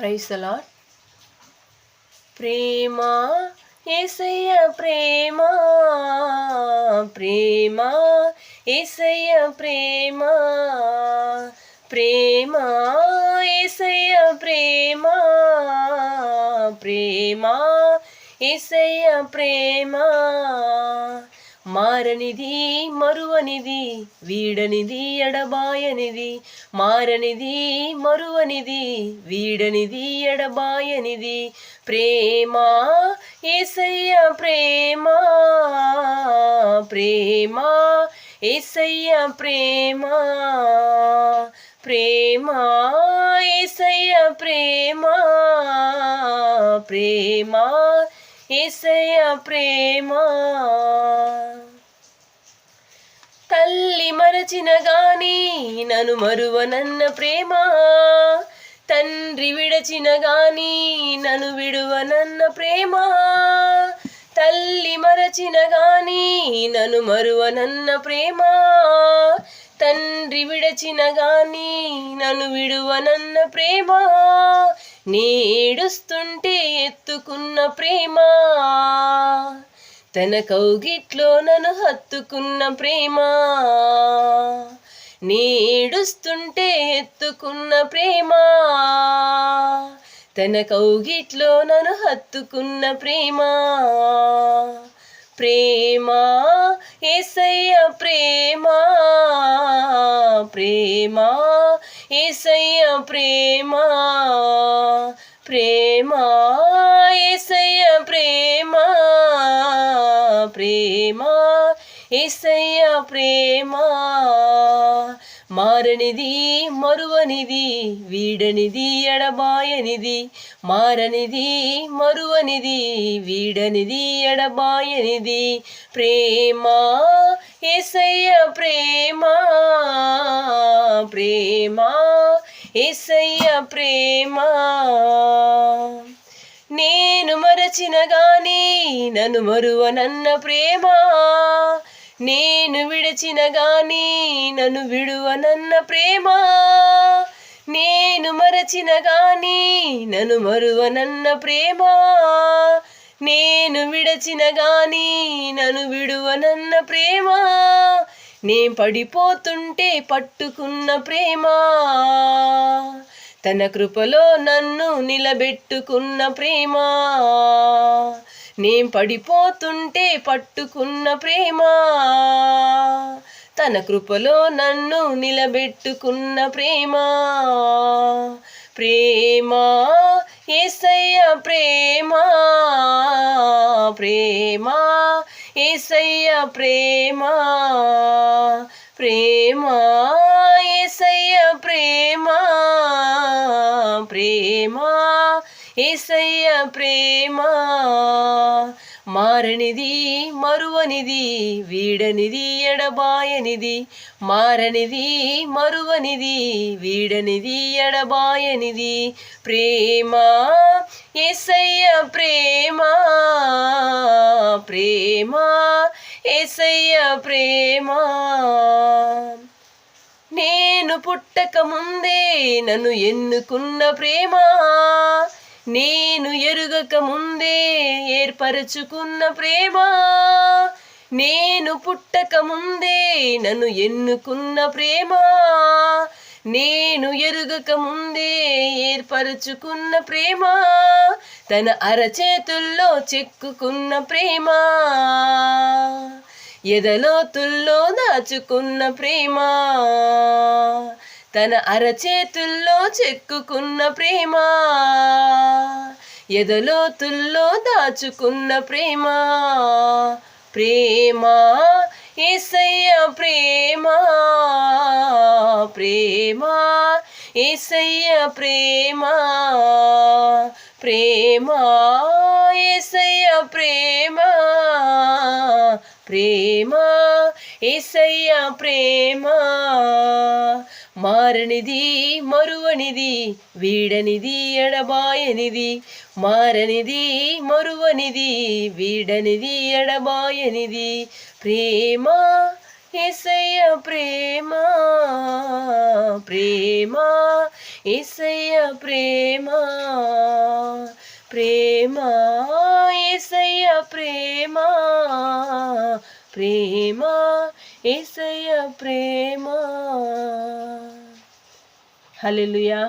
Price allot ప్రేమ ఏసయ్య ప్రేమ ప్రేమ ఏసయ్య ప్రేమ ప్రేమ ఏసయ్య ప్రేమ ప్రేమ ఏసయ్య ప్రేమ మారనిది మరువనిది వీడనిది ఎడబాయనిది మారనిది మరువనిది వీడనిది ఎడబాయనిది. ప్రేమ ఏసయ్య ప్రేమ ప్రేమ ఏసయ్య ప్రేమ ప్రేమ ఏసయ్య ప్రేమ ప్రేమ ఏసయ్య ప్రేమ. తల్లి మరచిన గాని నన్ను మరువనన్న ప్రేమ. తండ్రి విడచిన గాని నన్ను విడువనన్న ప్రేమ. తల్లి మరచిన గాని నన్ను మరువనన్న ప్రేమ. తండ్రి విడచిన గాని నన్ను విడువనన్న ప్రేమ. నేడుస్తుంటే ఎత్తుకున్న ప్రేమ. తన కౌగిట్లో నన్ను హత్తుకున్న ప్రేమ. నేడుస్తుంటే ఎత్తుకున్న ప్రేమ. తన కౌగిట్లో నన్ను హత్తుకున్న ప్రేమ. ప్రేమ ఏసయ్య ప్రేమ. ప్రేమ ఏసయ్య ప్రేమ. ప్రేమ ఏసయ్య ప్రేమ. ప్రేమ ఏసయ్య ప్రేమ. మారనిది మరువనిది వీడనిది ఎడబాయనిది. మారనిది మరువనిది వీడనిది ఎడబాయనిది. ప్రేమ ఏసయ్య ప్రేమ. ప్రేమ ఏసయ్య ప్రేమ. మరచిన గాని నన్ను మరువనన్న ప్రేమ. నేను విడచిన గాని నన్ను విడువనన్న ప్రేమ. నేను మరచిన గాని నన్ను మరువనన్న ప్రేమ. నేను విడచిన గాని నన్ను విడువనన్న ప్రేమ. నేను పడిపోతుంటే పట్టుకున్న ప్రేమ. తన కృపలో నన్ను నిలబెట్టుకున్న ప్రేమ. నేం పడిపోతుంటే పట్టుకున్న ప్రేమ. తన కృపలో నన్ను నిలబెట్టుకున్న ప్రేమ. ప్రేమ ఏసయ్య ప్రేమ. ప్రేమ ఏసయ్య ప్రేమ. ప్రేమ. ప్రేమ ఏసయ్య ప్రేమ. మారనిది మరువనిది వీడనిది ఎడబాయనిది. మారనిది మరువనిది వీడనిది ఎడబాయనిది. ప్రేమ ఏసయ్య ప్రేమ. ప్రేమ ఏసయ్య ప్రేమ. నేను పుట్టక ముందే నన్ను ఎన్నుకున్న ప్రేమ. నేను ఎరుగక ముందే ఏర్పరచుకున్న ప్రేమ. నేను పుట్టక ముందే నన్ను ఎన్నుకున్న ప్రేమ. నేను ఎరుగక ముందే ఏర్పరచుకున్న ప్రేమ. తన అరచేతుల్లో చెక్కుకున్న ప్రేమ. ఎదలోతుల్లో దాచుకున్న ప్రేమ. తన అరచేతుల్లో చెక్కుకున్న ప్రేమ. ఎదలోతుల్లో దాచుకున్న ప్రేమ. ప్రేమ ఏసయ్య ప్రేమ. ప్రేమ ఏసయ్య ప్రేమ. ప్రేమ ఏసయ్య ప్రేమ. ప్రేమ ఏసయ్య ప్రేమ. మారనిది మరువనిది వీడనిది ఎడబాయనిది. మారనిది మరువనిది వీడనిది ఎడబాయనిది. ప్రేమ ఏసయ్య ప్రేమ. ప్రేమ ఏసయ్య ప్రేమ. ప్రేమ. ఏసయ్య ప్రేమ ప్రేమ ఏసయ్య ప్రేమ హల్లెలూయా